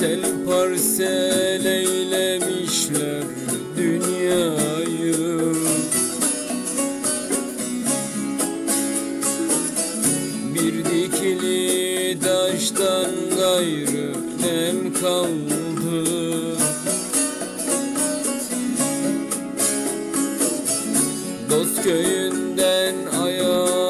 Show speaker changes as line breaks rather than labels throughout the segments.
Parsel parsel eylemişler dünyayı. Bir dikili taştan gayrı nem kaldı. Dost köyünden ayağımı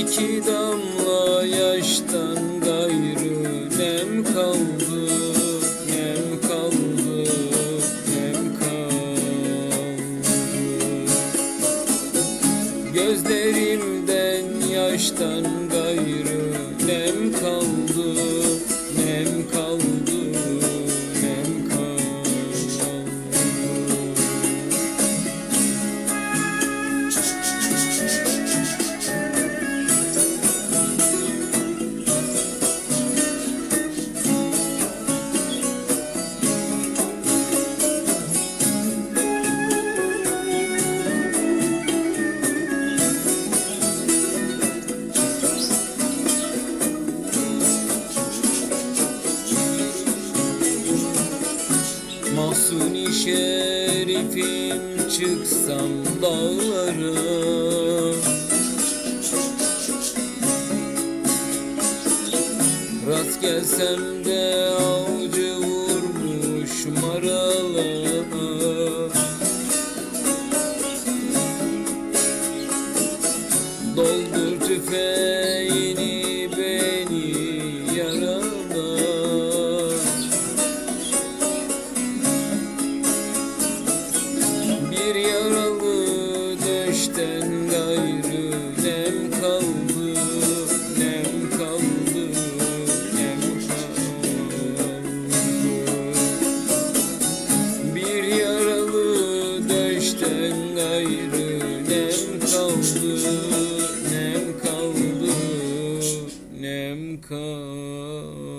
İki damla yaştan gayrı nem kaldı Nem kaldı, nem kaldı. Gözlerimden yaştan gayrı nem kaldı Nem kaldı, Mahsuni şerifim çıksam dağlara. Rast gelsem de avcı vurmuş marala Doldur tüfeğini uh,